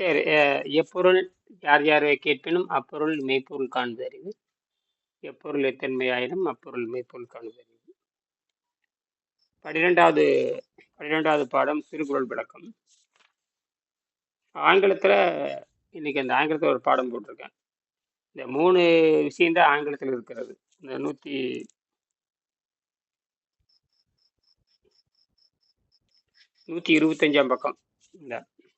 சரி அஹ், எப்பொருள் யார் யார் கேட்பினும் அப்பொருள் மெய்ப்பொருள் காண்பதறிவு அறிவு எப்பொருள் எத்தன்மையாயினும் அப்பொருள் மெய்ப்பொருள் காண்பதறிவு அறிவு பன்னிரெண்டாவது பன்னிரெண்டாவது பாடம் திருக்குறள் விளக்கம். ஆங்கிலத்தில் இன்னைக்கு அந்த ஆங்கிலத்தில் ஒரு பாடம் போட்டிருக்கேன் இந்த மூணு விஷயம்தான் ஆங்கிலத்தில் இருக்கிறது. இந்த நூற்றி நூற்றி இருபத்தஞ்சாம் பக்கம். இந்த அஹ், சரி நம்ம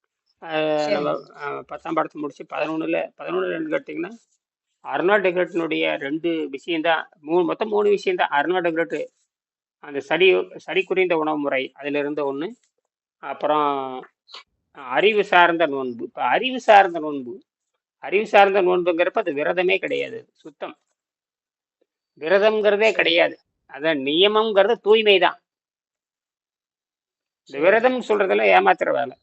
அஹ், பத்தாம் பாடத்தை முடிச்சு பதினொன்றில் பதினொன்று ரெண்டு கேட்டிங்கன்னா அருணா டெக்ரேட்டினுடைய ரெண்டு விஷயம்தான் மூணு மொத்தம் மூணு விஷயம்தான். அருணா டெக்ரேட்டு அந்த சரி சரி குறைந்த உணவு முறை அதில் இருந்த ஒன்று அப்புறம் அறிவு சார்ந்த நோன்பு. இப்போ அறிவு சார்ந்த நோன்பு அறிவு சார்ந்த நோன்புங்கிறப்ப அது விரதமே கிடையாது சுத்தம். விரதம்ங்கிறதே கிடையாது. அதான் நியமம்ங்கிறது தூய்மை தான் இந்த விரதம் சொல்றதுல ஏமாத்துற வேலை.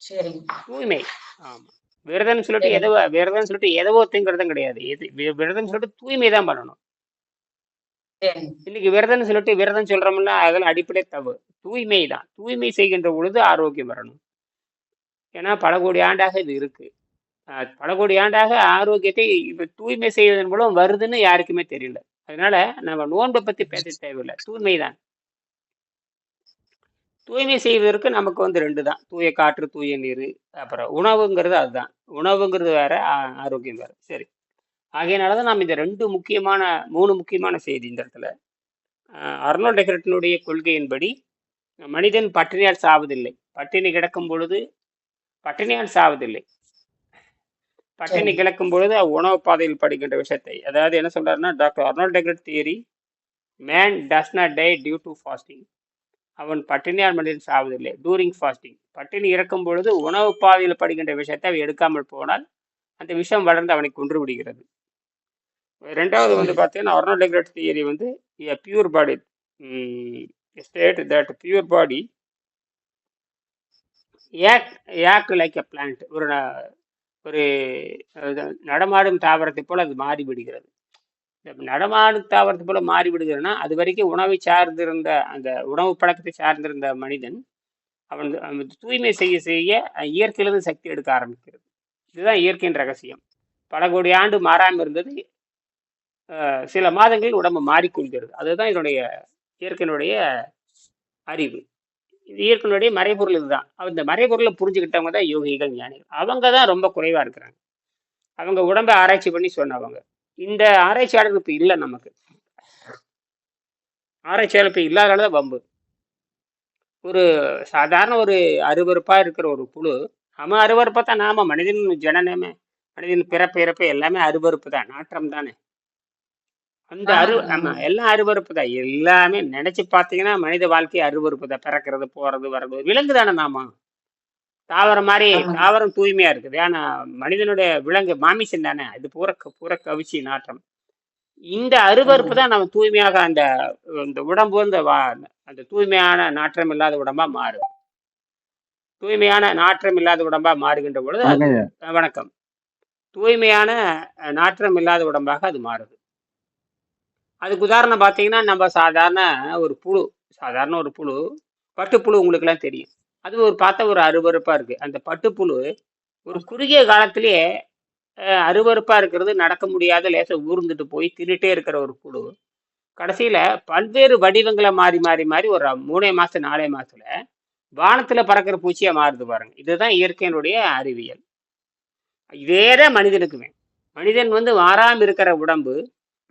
சரிங்க தூய்மை. ஆமாம் விரதம்னு சொல்லிட்டு எதவோ விரதம்னு சொல்லிட்டு எதவோ திங்கிறதும் கிடையாது. எது விரதம்னு சொல்லிட்டு தூய்மை தான் பண்ணணும் இன்னைக்கு விரதம்னு சொல்லிட்டு விரதம் சொல்றோம்னா அதெல்லாம் அடிப்படை தவறு. தூய்மை தான் தூய்மை செய்கின்ற பொழுது ஆரோக்கியம் வரணும். ஏன்னா பல கோடி ஆண்டாக இது இருக்கு. பல கோடி ஆண்டாக ஆரோக்கியத்தை இப்ப தூய்மை செய்வதன் மூலம் வருதுன்னு யாருக்குமே தெரியல. அதனால நம்ம நோன்பை பத்தி பேச தேவையில்லை. தூய்மை தான் தூய்மை செய்வதற்கு நமக்கு வந்து ரெண்டு தான். தூய காற்று தூய நீர் அப்புறம் உணவுங்கிறது அதுதான். உணவுங்கிறது வேற ஆரோக்கியம் வேற. சரி. ஆகையினால தான் நாம் இந்த ரெண்டு முக்கியமான மூணு முக்கியமான செய்தி இந்த இடத்துல. அர்னால்ட் டெக்ரட்டினுடைய கொள்கையின்படி மனிதன் பட்டினியால் சாவதில்லை. பட்டினி கிடக்கும் பொழுது பட்டினியால் சாவதில்லை. பட்டினி கிடக்கும் பொழுது உணவு பாதையில் படுகின்ற விஷயத்தை அதாவது என்ன சொல்றாருன்னா doctor Arnold டெக்ரட் theory man does not die due to fasting அவன் பட்டினியால் மனிதன் சாவதில்லை. டூரிங் ஃபாஸ்டிங் பட்டினி இறக்கும் பொழுது உணவு பாதையில் படுகின்ற விஷயத்தை அவன் எடுக்காமல் போனால் அந்த விஷம் வளர்ந்து அவனை கொன்று விடுகிறது. ரெண்டாவது வந்து பார்த்தீங்கன்னா அர்னால்ட் தியரி வந்து pure body state that pure body ஏக் ஏக் லைக் எ பிளான்ட் ஒரு ந- ஒரு நடமாடும் தாவரத்தை போல் அது மாறி விடுகிறது நடமாடும் தாவரத்தை போல மாறிவிடுகிறேன்னா அது வரைக்கும் உணவை சார்ந்திருந்த அந்த உணவு பழக்கத்தை சார்ந்திருந்த மனிதன் அவன் தூய்மை செய்ய செய்ய இயற்கையிலிருந்து சக்தி எடுக்க ஆரம்பிக்கிறது. இதுதான் இயற்கையின் ரகசியம். பல கோடி ஆண்டு மாறாமல் இருந்தது. சில மாதங்களில் உடம்பு மாறிக்கொள்கிறது. அதுதான் இதனுடைய இயற்கையினுடைய அறிவு. இது இயற்கையினுடைய மறைபொருள் இதுதான். அந்த மறைபொருளை புரிஞ்சுக்கிட்டவங்க தான் யோகிகள் ஞானிகள். அவங்க தான் ரொம்ப குறைவாக இருக்கிறாங்க. அவங்க உடம்பை ஆராய்ச்சி பண்ணி சொன்னவங்க. இந்த ஆராய்ச்சியாளர்கள் இப்போ இல்லை நமக்கு. ஆராய்ச்சியாளர் இப்போ இல்லாதனால தான் வம்பு. ஒரு சாதாரண ஒரு அருவருப்பா இருக்கிற ஒரு புழு அவன் அருவருப்பா தான். நாம மனிதன் ஜனனமே மனிதன் பிறப்பு இறப்பு எல்லாமே அருவருப்பு தான். நாற்றம் தானே. அந்த அரு ஆமா. எல்லாம் அருவருப்பு தான். எல்லாமே நினைச்சு பார்த்தீங்கன்னா மனித வாழ்க்கை அருவருப்பு தான். பிறக்கிறது போறது வர்றது விலங்கு தானே நாம. தாவரம் மாதிரி தாவரம் தூய்மையா இருக்குது. ஆனா மனிதனுடைய விலங்கு மாமிசம் தானே? இது பூர பூர கவிச்சி நாற்றம் இந்த அருவருப்பு ஆமாங்க. தான் நம்ம தூய்மையாக அந்த இந்த உடம்பு வந்து வா- அந்த தூய்மையான நாற்றம் இல்லாத உடம்பா மாறும். தூய்மையான நாற்றம் இல்லாத உடம்பா மாறுகின்ற பொழுது அது வணக்கம். தூய்மையான நாற்றம் இல்லாத உடம்பாக அது மாறுது. அதுக்கு உதாரணம் பார்த்தீங்கன்னா நம்ம சாதாரண ஒரு புழு சாதாரண ஒரு புழு பட்டுப்புழு உங்களுக்கெல்லாம் தெரியும். அது ஒரு பார்த்தா ஒரு அருவறுப்பாக இருக்குது அந்த பட்டுப்புழு ஒரு குறுகிய காலத்திலேயே அருவறுப்பாக இருக்கிறது நடக்க முடியாத லேசை ஊர்ந்துட்டு போய் தின்னுட்டே இருக்கிற ஒரு புழு. கடைசியில் பல்வேறு வடிவங்களை மாறி மாறி மாறி ஒரு மூணே மாதம் நாலே மாதத்தில் வானத்தில் பறக்கிற பூச்சியாக மாறுது பாருங்க. இதுதான் இயற்கையினுடைய அறிவியல். இதேதான் மனிதனுக்குமே. மனிதன் வந்து மாறாமல் இருக்கிற உடம்பு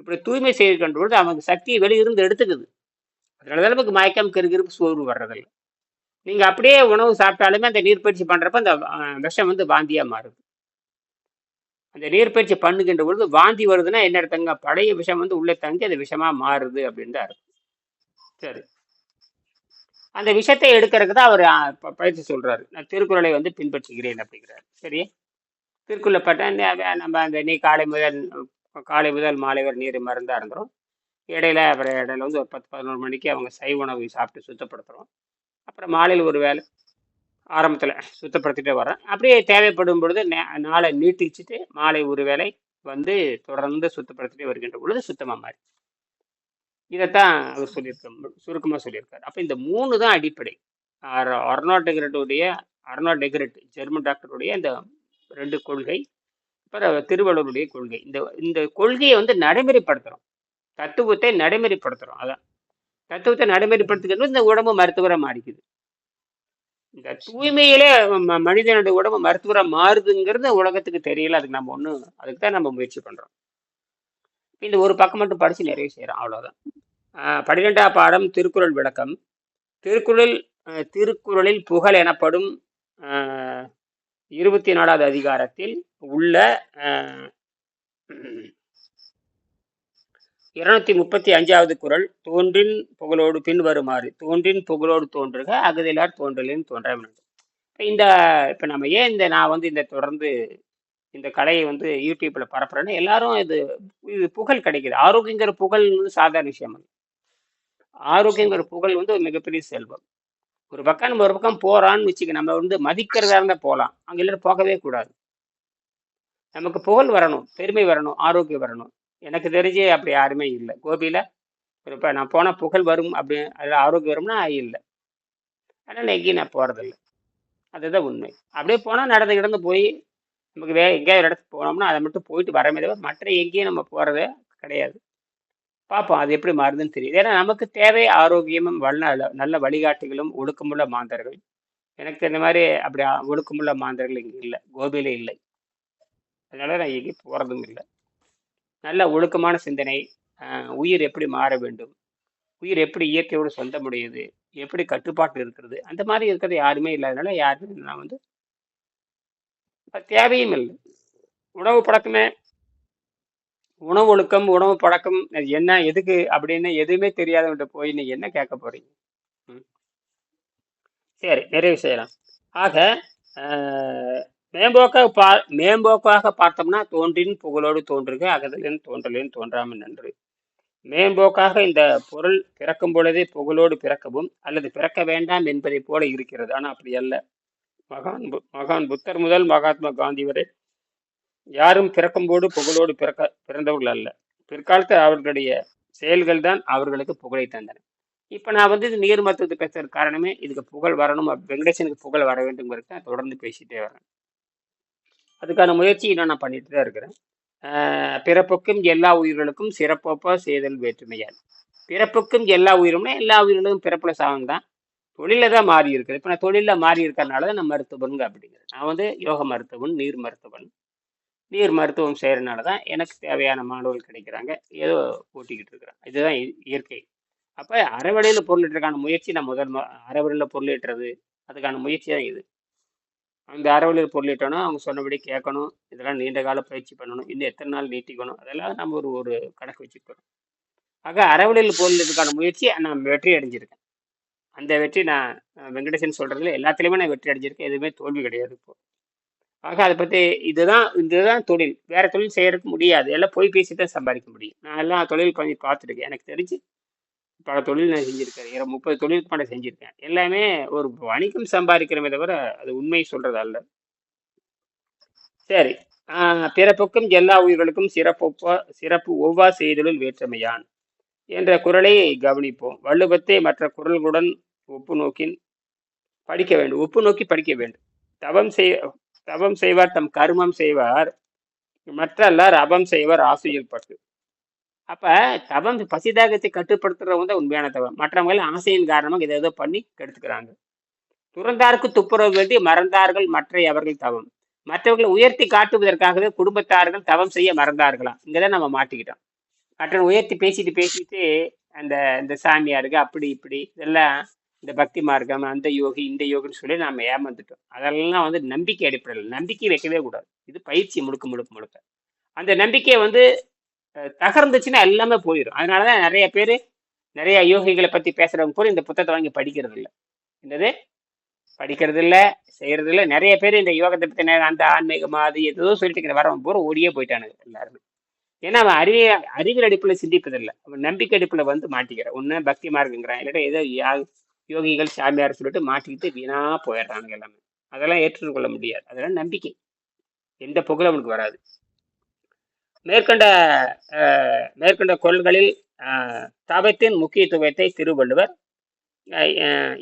இப்படி தூய்மை செய்து பொழுது அவனுக்கு சக்தியை வெளியிருந்து எடுத்துக்குது. அதனால தான் நமக்கு மயக்கம் கிருகிருப்பு சோர்வு வர்றதில்லை. நீங்க அப்படியே உணவு சாப்பிட்டாலுமே அந்த நீர்ப்பயிற்சி பண்றப்ப அந்த விஷம் வந்து வாந்தியா மாறுது. அந்த நீர்ப்பயிற்சி பண்ணுகின்ற பொழுது வாந்தி வருதுன்னா என்ன அர்த்தங்க பழைய விஷம் வந்து உள்ளே தங்கி அது விஷமா மாறுது அப்படின்னு அர்த்தம். சரி. அந்த விஷத்தை எடுக்கிறதுக்கு தான் அவர் பயிற்சி சொல்றாரு. நான் திருக்குறளை வந்து பின்பற்றுகிறேன் அப்படிங்கிறாரு. சரியா திருக்குறளை பட்ட நம்ம அந்த நீ காலை முதல் காலை முதல் மாலை வரை நீர் மருந்தாக இருந்துரும். இடையில அப்புறம் இடையில வந்து ஒரு பத்து பதினோரு மணிக்கு அவங்க சை உணவு சாப்பிட்டு சுத்தப்படுத்துறோம். அப்புறம் மாலையில் ஒரு வேலை ஆரம்பத்தில் சுத்தப்படுத்திகிட்டே வரேன் அப்படியே தேவைப்படும் பொழுது நே- நாளை நீட்டிச்சுட்டு மாலை ஒரு வேளை வந்து தொடர்ந்து சுத்தப்படுத்திட்டே வருகின்ற பொழுது சுத்தமாக மாறி இதைத்தான் அவர் சொல்லியிருக்க சுருக்கமாக சொல்லியிருக்காரு. அப்போ இந்த மூணு தான் அடிப்படை. அர்னாட்டுடைய அர்னால்ட் டெக்ரெட் ஜெர்மன் டாக்டருடைய இந்த ரெண்டு கொள்கை அப்புறம் திருவள்ளுவருடைய கொள்கை. இந்த இந்த கொள்கையை வந்து நடைமுறைப்படுத்துகிறோம் தத்துவத்தை நடைமுறைப்படுத்துகிறோம் அதான். தத்துவத்தை நடைமுறைப்படுத்துகிறது. இந்த உடம்பு மருத்துவராக மாறிக்குது. இந்த தூய்மையிலே மனிதனுடைய உடம்பு மருத்துவராக மாறுதுங்கிறது உலகத்துக்கு தெரியல. அதுக்கு நம்ம ஒன்றும் அதுக்கு தான் நம்ம முயற்சி பண்ணுறோம் இந்த ஒரு பக்கம் மட்டும் படித்து நிறைவு செய்கிறோம் அவ்வளோதான் பன்னிரெண்டாம் பாடம் திருக்குறள் விளக்கம். திருக்குறள் திருக்குறளில் புகழ் எனப்படும் இருபத்தி நாலாவது அதிகாரத்தில் உள்ள இருநூத்தி முப்பத்தி அஞ்சாவது குரல் தோன்றின் புகழோடு பின் வருமாறு தோன்றின் புகழோடு தோன்றுக அகதிலார் தோன்றலின் தோன்ற இப்போ இந்த இப்போ நம்ம ஏன் இந்த நான் வந்து இந்த தொடர்ந்து இந்த கலையை வந்து யூடியூப்பில் பரப்புறேன்னா எல்லாரும் இது இது புகழ் கிடைக்குது. ஆரோக்கியங்கிற புகழ் வந்து சாதாரண விஷயம் அல்ல. ஆரோக்கியங்கிற புகழ் வந்து ஒரு மிகப்பெரிய செல்வம். ஒரு பக்கம் நம்ம ஒரு பக்கம் போகிறான்னு வச்சுக்க நம்ம வந்து மதிக்கிறதா இருந்தால் போகலாம் அங்கே எல்லாரும் போகவே கூடாது. நமக்கு புகழ் வரணும் பெருமை வரணும் ஆரோக்கியம் வரணும். எனக்கு தெரிஞ்சு அப்படி யாருமே இல்லை. கோபியில் இப்போ நான் போனால் புகழ் வரும் அப்படி அதில் ஆரோக்கியம் வரும்னா இல்லை. அதனால எங்கேயும் நான் போகிறதில்ல அதுதான் உண்மை. அப்படியே போனால் நடந்து கிடந்து போய் நமக்கு வே எங்கேயாவது ஒரு இடத்துக்கு போனோம்னா அதை மட்டும் போயிட்டு வரமே தவிர மற்ற எங்கேயும் நம்ம போகிறதே கிடையாது. பார்ப்போம் அது எப்படி மாறுதுன்னு தெரியுது. ஏன்னா நமக்கு தேவை ஆரோக்கியமும் வல்ல நல்ல வழிகாட்டிகளும் ஒழுக்கமுள்ள மாந்தர்கள். எனக்கு இந்த மாதிரி அப்படி ஒழுக்கமுள்ள மாந்தர்கள் இங்கே இல்லை. கோபியில் இல்லை. அதனால நான் எங்கேயும் போகிறதும் இல்லை. நல்ல ஒழுக்கமான சிந்தனை உயிர் எப்படி மாற வேண்டும்? உயிர் எப்படி இயற்கையோடு சொந்த முடியுது எப்படி கட்டுப்பாட்டு இருக்கிறது? அந்த மாதிரி இருக்கிறது யாருமே இல்லாதனால யாருமே நான் வந்து தேவையும் இல்லை. உணவு பழக்கமே உணவு ஒழுக்கம் உணவு பழக்கம் என்ன எதுக்கு அப்படின்னு எதுவுமே தெரியாதவன்கிட்ட போய் நீ என்ன கேட்க போறீங்க? ம். சரி நிறைவு செய்யலாம். ஆக மேம்போக்க மேம்போக்காக பா மேம்போக்காக பார்த்தோம்னா தோன்றின் புகழோடு தோன்றுக அகதலின் தோன்றலின் தோன்றாமல் நன்று. மேம்போக்காக இந்த பொருள் பிறக்கும் பொழுதே புகழோடு பிறக்கவும் அல்லது பிறக்க வேண்டாம் என்பதை போல இருக்கிறது. ஆனால் அப்படி அல்ல. மகான் பு- மகான் புத்தர் முதல் மகாத்மா காந்தி வரை யாரும் பிறக்கும்போது புகழோடு பிறக்க பிறந்தவர்கள் அல்ல. பிற்காலத்தில் அவர்களுடைய செயல்கள் தான் அவர்களுக்கு புகழை தந்தன. இப்போ நான் வந்து இது நீர் மருத்துவத்தை பேசுறதுக்கு காரணமே இதுக்கு புகழ் வரணும் வெங்கடேசனுக்கு புகழ் வர வேண்டுங்கிறது தான் தொடர்ந்து பேசிட்டே வரேன். அதுக்கான முயற்சி இன்னும் நான் பண்ணிட்டு தான் இருக்கிறேன். பிறப்புக்கும் எல்லா உயிர்களுக்கும் சிறப்பப்பா செய்தல் வேற்றுமையால். பிறப்புக்கும் எல்லா உயிரினும்னா எல்லா உயிர்களுக்கும் பிறப்புல சாகம் தான். தொழில தான் மாறி இருக்குது இப்போ நான் தொழிலில் மாறி இருக்கிறனால தான் நான் மருத்துவனுங்க அப்படிங்கிறது நான் வந்து யோக மருத்துவன் நீர் மருத்துவன் நீர் மருத்துவம் செய்கிறனால தான் எனக்கு தேவையான மாணவர்கள் கிடைக்கிறாங்க. ஏதோ ஓட்டிக்கிட்டு இருக்கிறேன். இதுதான் இ- இயற்கை. அப்போ அறவழியில் பொருளிட்டுறதுக்கான முயற்சி நான் முதல் மு- அறவழியில் பொருளீட்டுறது அதுக்கான முயற்சி தான் இது. அந்த அறவழியில் பொருளிட்டோன்னா அவங்க சொன்னபடி கேட்கணும். இதெல்லாம் நீண்ட கால பயிற்சி பண்ணணும். இன்னும் எத்தனை நாள் நீட்டிக்கணும்? அதெல்லாம் நம்ம ஒரு ஒரு கணக்கு வச்சுக்கிறோம் ஆக அறவழியில் பொருளிட்டதுக்கான முயற்சி நான் வெற்றி அடைஞ்சிருக்கேன். அந்த வெற்றி நான் வெங்கடேசன் சொல்கிறதுல எல்லாத்துலேயுமே நான் வெற்றி அடைஞ்சிருக்கேன். எதுவுமே தோல்வி கிடையாது இப்போ. ஆக அதை பற்றி இதுதான் இதுதான் தொழில். வேறு தொழில் செய்கிறதுக்கு முடியாது. எல்லாம் போய் பேசி தான் சம்பாதிக்க முடியும். நான் எல்லாம் தொழில் பண்ணி பார்த்துருக்கேன் எனக்கு தெரிஞ்சு பல தொழில் நான் செஞ்சுருக்கேன் முப்பது தொழிலுக்கு மேலே செஞ்சுருக்கேன். எல்லாமே ஒரு வணிகம் சம்பாதிக்கிறமே தவிர அது உண்மை சொல்றது அல்ல. சரி. ஆஹ் பிறப்புக்கும் எல்லா உயிர்களுக்கும் சிறப்பு சிறப்பு ஒவ்வா செய்தலில் வேற்றுமையான். என்ற குறளை கவனிப்போம். வள்ளுவத்தை மற்ற குரல்களுடன் ஒப்பு நோக்கின் படிக்க வேண்டும். ஒப்பு நோக்கி படிக்க வேண்டும். தவம் செய் தவம் செய்வார் தம் கர்மம் செய்வார். மற்றல்லார் அபம் செய்வார் ஆசையில் பட்டு. அப்ப தவம் பசிதாகத்தை கட்டுப்படுத்துறவங்க தான் உண்மையான தவம். மற்றவங்க ஆசையின் காரணமாக இதை ஏதோ பண்ணி கெடுத்துக்கிறாங்க. துறந்தாருக்கு துப்புரவு வேண்டி மறந்தார்கள் மற்ற அவர்கள் தவம். மற்றவர்களை உயர்த்தி காட்டுவதற்காகவே குடும்பத்தார்கள் தவம் செய்ய மறந்தார்களாம் இங்கதான் நம்ம மாட்டிக்கிட்டோம். மற்றவங்க உயர்த்தி பேசிட்டு பேசிட்டு அந்த இந்த சாமியாருக்கு அப்படி இப்படி இதெல்லாம் இந்த பக்தி மார்க்கம் அந்த யோகி இந்த யோகின்னு சொல்லி நாம ஏமாந்துட்டோம். அதெல்லாம் வந்து நம்பிக்கை அடிப்படையில் நம்பிக்கை வைக்கவே கூடாது. இது பயிற்சி முழுக்க முழுக்க முழுக்க. அந்த நம்பிக்கையை வந்து தகர்ந்துச்சுன்னா எல்லாமே போயிடும் அதனாலதான் நிறைய பேர் நிறைய யோகிகளை பற்றி பேசுகிறவங்க கூட இந்த புத்தகத்தை வாங்கி படிக்கிறது இல்லை என்னது? படிக்கிறது இல்லை செய்கிறது இல்லை நிறைய பேர் இந்த யோகத்தை பற்றி நேரம் அந்த ஆன்மீகமாக அது ஏதோ சொல்லிட்டு இருக்கிற வரவன் பூரா ஓடியே போயிட்டானுங்க எல்லாருமே. ஏன்னா அவன் அறிவிய அறிவியல் அடிப்பில் சிந்திப்பதில்லை. அவன் நம்பிக்கை அடிப்பில் வந்து மாட்டிக்கிறான். ஒன்று பக்தி மார்க்குங்கிறான். இல்லாட்டா ஏதோ யா- யோகிகள் சாமியார் சொல்லிட்டு மாட்டிக்கிட்டு வீணா போயிடுறானுங்க எல்லாமே. அதெல்லாம் ஏற்றுக்கொள்ள முடியாது. அதெல்லாம் நம்பிக்கை. எந்த புகழும் அவனுக்கு வராது. மேற்கண்ட மேற்கண்ட கொள்களில் தவத்தின் முக்கியத்துவத்தை திருவள்ளுவர்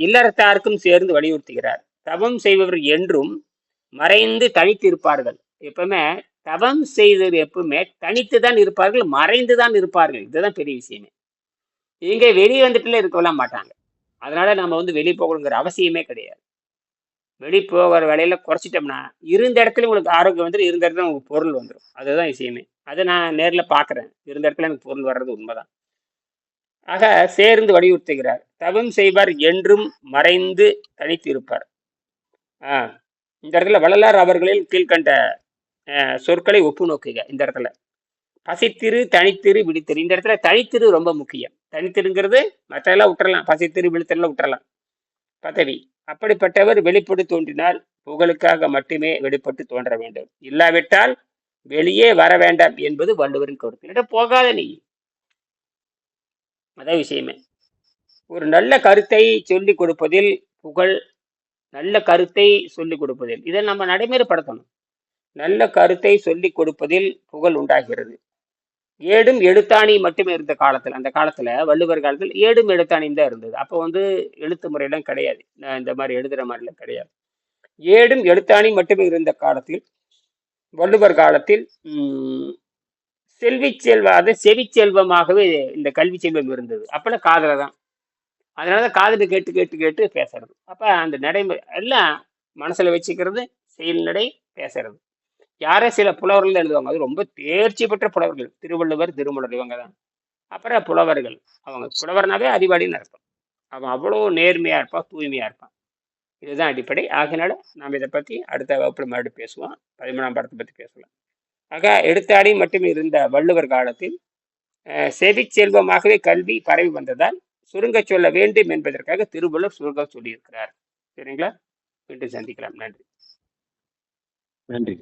இல்லறத்தாருக்கும் சேர்ந்து வலியுறுத்துகிறார். தவம் செய்பவர் என்றும் மறைந்து தனித்து இருப்பார்கள் எப்பவுமே தவம் செய்தவர் எப்பவுமே தனித்து தான் இருப்பார்கள் மறைந்து தான் இருப்பார்கள். இதுதான் பெரிய விஷயமே. இங்கே வெளியே வந்துட்டுல இருக்கலாம் மாட்டாங்க. அதனால நம்ம வந்து வெளியே போகணுங்கிற அவசியமே கிடையாது. வெளியே போகிற வேலையில குறைச்சிட்டோம்னா இருந்த இடத்துல உங்களுக்கு ஆரோக்கியம் வந்துடும் இருந்த இடத்துல உங்களுக்கு பொருள் வந்துடும் அதுதான் விஷயமே. அதை நான் நேரில் பார்க்குறேன் இருந்த இடத்துல எனக்கு பொருள் வர்றது உண்மைதான். ஆக சேர்ந்து வலியுறுத்துகிறார். தவம் செய்வார் என்றும் மறைந்து தனித்து இருப்பார் ஆ இந்த இடத்துல வள்ளலார் அவர்களில் கீழ்கண்ட சொற்களை ஒப்பு நோக்குக இந்த இடத்துல. பசித்திரு தனித்திரு விழித்திரு. இந்த இடத்துல தனித்திரு ரொம்ப முக்கியம். தனித்திருங்கிறது மற்றெல்லாம் விட்டுறலாம். பசித்திரு விழித்திரெல்லாம் விட்டுறலாம். பதவி. அப்படிப்பட்டவர் வெளிப்பட்டு தோன்றினால் புகழுக்காக மட்டுமே வெளிப்பட்டு தோன்ற வேண்டும். இல்லாவிட்டால் வெளியே வர வேண்டாம் என்பது வள்ளுவரின் கருத்து. இடம் போகாத நீ. அதான் விஷயமே. ஒரு நல்ல கருத்தை சொல்லிக் கொடுப்பதில் புகழ் நல்ல கருத்தை சொல்லிக் கொடுப்பதில். இதை நம்ம நடைமுறைப்படுத்தணும். நல்ல கருத்தை சொல்லிக் கொடுப்பதில் புகழ் உண்டாகிறது. ஏடும் எழுத்தாணி மட்டுமே இருந்த காலத்தில் அந்த காலத்தில் வள்ளுவர் காலத்தில் ஏடும் எழுத்தாணியும் தான் இருந்தது. அப்போ வந்து எழுத்து முறையெல்லாம் கிடையாது. நான் இந்த மாதிரி எழுதுகிற மாதிரிலாம் கிடையாது. ஏடும் எழுத்தாணி மட்டுமே இருந்த காலத்தில் வள்ளுவர் காலத்தில் செல்வி செல்வ அது செவி செல்வமாகவே இந்த கல்வி செல்வம் இருந்தது. அப்பெல்லாம் காதல தான். அதனால தான் காதல் கேட்டு கேட்டு கேட்டு பேசுறது. அப்போ அந்த நடைமுறை எல்லாம் மனசில் வச்சுக்கிறது செயல் நடை பேசுறது. யாரே சில புலவர்கள் எழுதுவாங்க. அது ரொம்ப தேர்ச்சி பெற்ற புலவர்கள். திருவள்ளுவர் திருமலர் இவங்க தான். அப்புறம் புலவர்கள். அவங்க புலவர்னாவே அறிவாளின்னு அர்த்தம். அவன் அவ்வளோ நேர்மையாக இருப்பான் தூய்மையாக இருப்பான். இதுதான் அடிப்படை. ஆகினால நாம் இதை பற்றி அடுத்த வகுப்பில் மறுபடியும் பேசுவோம். பதிமூணாம் படத்தை பற்றி பேசலாம். ஆக எடுத்தாடி மட்டுமே இருந்த வள்ளுவர் காலத்தில் செவி செல்வமாகவே கல்வி பரவி வந்ததால் சுருங்க சொல்ல வேண்டும் என்பதற்காக திருவள்ளுவர் சுருங்க சொல்லியிருக்கிறார். சரிங்களா? மீண்டும் சந்திக்கலாம். நன்றி. நன்றி.